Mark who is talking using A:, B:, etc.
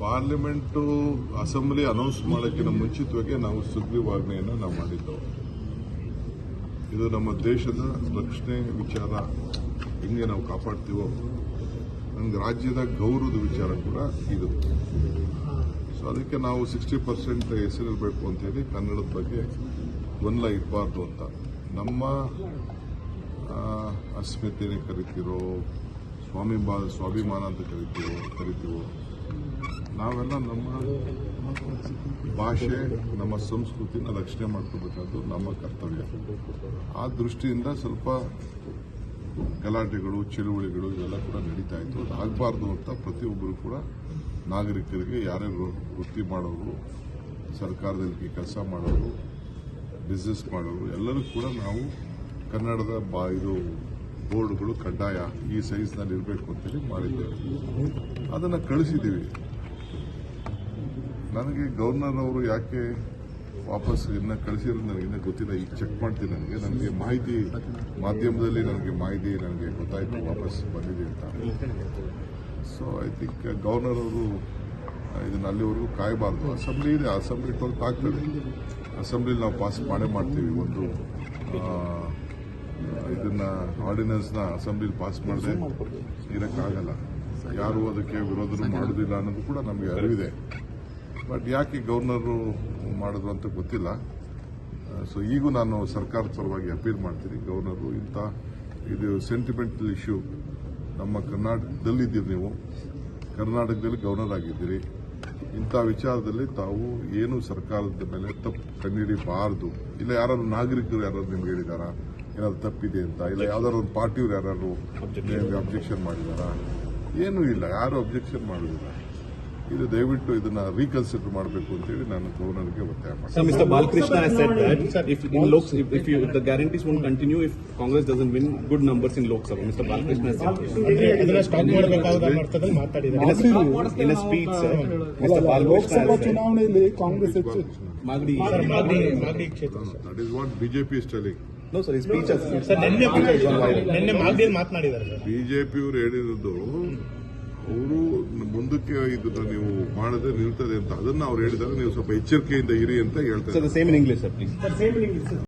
A: Parliament assembly announce ಮಾಡೋಕ್ಕಿಂತ ಮುಂಚಿತವಾಗಿ ನಾವು ಸುಗ್ರೀವಾಜ್ಞೆಯನ್ನು ನಾವು ಮಾಡಿದ್ದೆವು. ಇದು ನಮ್ಮ ದೇಶದ ರಕ್ಷಣೆ ವಿಚಾರ ಹೆಂಗೆ ನಾವು ಕಾಪಾಡ್ತೀವೋ ನಮ್ಗೆ ರಾಜ್ಯದ ಗೌರವದ ವಿಚಾರ ಕೂಡ ಇದು. ಸೊ ಅದಕ್ಕೆ ನಾವು ಸಿಕ್ಸ್ಟಿ ಪರ್ಸೆಂಟ್ ಹೆಸರಿರಬೇಕು ಅಂತೇಳಿ ಕನ್ನಡದ ಬಗ್ಗೆ ಗೊಂದಲ ಇರಬಾರ್ದು ಅಂತ. ನಮ್ಮ ಆ, ಅಸ್ಮಿತೆನೇ ಕರಿತೀರೋ ಸ್ವಾಮಿ ಬಾ ಸ್ವಾಭಿಮಾನ ಅಂತ ಕರಿತೀವೋ ಕರಿತೀವೋ? ನಾವೆಲ್ಲ ನಮ್ಮ ಭಾಷೆ, ನಮ್ಮ ಸಂಸ್ಕೃತಿನ ರಕ್ಷಣೆ ಮಾಡ್ಕೋಬೇಕಾದ್ದು ನಮ್ಮ ಕರ್ತವ್ಯ. ಆ ದೃಷ್ಟಿಯಿಂದ ಸ್ವಲ್ಪ ಗಲಾಟೆಗಳು, ಚಳುವಳಿಗಳು ಇವೆಲ್ಲ ಕೂಡ ನಡೀತಾ ಇತ್ತು. ಅದು ಆಗಬಾರ್ದು ಅಂತ ಪ್ರತಿಯೊಬ್ಬರು ಕೂಡ ನಾಗರಿಕರಿಗೆ ಯಾರ್ಯಾರು ವೃತ್ತಿ ಮಾಡೋರು, ಸರ್ಕಾರದಲ್ಲಿ ಕೆಲಸ ಮಾಡೋರು ಬಿಸ್ನೆಸ್ ಮಾಡೋರು, ಎಲ್ಲರೂ ಕೂಡ ನಾವು ಕನ್ನಡದ ಬಾ, ಇದು ಬೋರ್ಡ್ಗಳು ಕಡ್ಡಾಯ ಈ ಸೈಜ್ನಲ್ಲಿ ಇರಬೇಕು ಅಂತೇಳಿ ಮಾಡಿದ್ದೇವೆ. ಅದನ್ನು ಕಳಿಸಿದ್ದೀವಿ. ನನಗೆ ಗವರ್ನರ್ ಅವರು ಯಾಕೆ ವಾಪಸ್ ಇನ್ನ ಕಳಿಸಿರೋದು ನನಗೆ ಇನ್ನೂ ಗೊತ್ತಿಲ್ಲ. ಈಗ ಚೆಕ್ ಮಾಡ್ತೀನಿ ನನಗೆ. ನನಗೆ ಮಾಹಿತಿ ಮಾಧ್ಯಮದಲ್ಲಿ ನನಗೆ ಮಾಹಿತಿ ನನಗೆ ಗೊತ್ತಾಯಿತು ವಾಪಸ್ ಬಂದಿದೆ ಅಂತ. ಸೊ ಐ ಥಿಂಕ್ ಗವರ್ನರ್ ಅವರು, ಇದನ್ನ ಅಲ್ಲಿವರೆಗೂ ಕಾಯಬಾರ್ದು. ಅಸೆಂಬ್ಲಿ ಇದೆ. ಅಸೆಂಬ್ಲಿ ಟ್ವೆಲ್ತ್ ಆಗ್ತದೆ. ಅಸೆಂಬ್ಲಿಲಿ ನಾವು ಪಾಸ್ ಮಾಡೇ ಮಾಡ್ತೀವಿ ಒಂದು ಇದನ್ನ ಆರ್ಡಿನೆನ್ಸ್ನ ಅಸೆಂಬ್ಲಿ ಪಾಸ್ ಮಾಡದೆ ಇರೋಕ್ಕಾಗಲ್ಲ. ಯಾರು ಅದಕ್ಕೆ ವಿರೋಧನೂ ಮಾಡೋದಿಲ್ಲ ಅನ್ನೋದು ಕೂಡ ನಮಗೆ ಅರಿವಿದೆ. ಬಟ್ ಯಾಕೆ ಗವರ್ನರು ಮಾಡಿದ್ರು ಅಂತ ಗೊತ್ತಿಲ್ಲ. ಸೊ ಈಗೂ ನಾನು ಸರ್ಕಾರದ ಪರವಾಗಿ ಅಪೀಲ್ ಮಾಡ್ತೀನಿ. ಗವರ್ನರು ಇಂಥ ಇದು ಸೆಂಟಿಮೆಂಟಲ್ ಇಶ್ಯೂ ನಮ್ಮ ಕರ್ನಾಟಕದಲ್ಲಿದ್ದೀರಿ ನೀವು. ಕರ್ನಾಟಕದಲ್ಲಿ ಗವರ್ನರ್ ಆಗಿದ್ದೀರಿ. ಇಂಥ ವಿಚಾರದಲ್ಲಿ ತಾವು ಏನು ಸರ್ಕಾರದ ಮೇಲೆ ತಪ್ಪು ಕಣ್ಣಿಡಿಬಾರದು ಇಲ್ಲ ಯಾರಾದ್ರು ನಾಗರಿಕರು ಯಾರಾದ್ರು ನಿಮ್ಗೆ ಹೇಳಿದಾರಾ? ಏನಾದರೂ ತಪ್ಪಿದೆ ಅಂತ ಇಲ್ಲ ಯಾವ್ದಾದ್ರು ಒಂದು ಪಾರ್ಟಿಯವ್ರು ಯಾರಾದರೂ ಒಬ್ಜೆಕ್ಷನ್ ಮಾಡಿದರಾ? ಏನು ಇಲ್ಲ ಯಾರು ಒಬ್ಜೆಕ್ಷನ್ ಮಾಡೋದಿಲ್ಲ. ಇದು ದಯವಿಟ್ಟು ಇದನ್ನ ರೀಕನ್ಸಿಡರ್ ಮಾಡಬೇಕು ಅಂತ ಹೇಳಿ ನಾನು ಕೋರನಿಗೆ ಒತ್ತಾಯ ಮಾಡ್ತೀನಿ.
B: मिस्टर ಇಫ್ ಇನ್ ಲೋಕ if you the Congress doesn't win good numbers in
C: Lok Sabha
D: mister
A: Balkrishna ಅಂದ್ರೆ ಅದನ್ನ ಬಿಜೆಪಿ ಇಸ್ ಬಿಜೆಪಿಯವರು ಹೇಳಿರೋದು ಅವರು ಮುಂದಕ್ಕೆ ಇದನ್ನ ನೀವು ಮಾಡದೆ ನಿಲ್ತದೆ ಅಂತ. ಅದನ್ನ ಅವ್ರು ಹೇಳಿದಾಗ ನೀವು ಸ್ವಲ್ಪ ಎಚ್ಚರಿಕೆಯಿಂದ ಇರಿ ಅಂತ ಹೇಳ್ತಾರೆ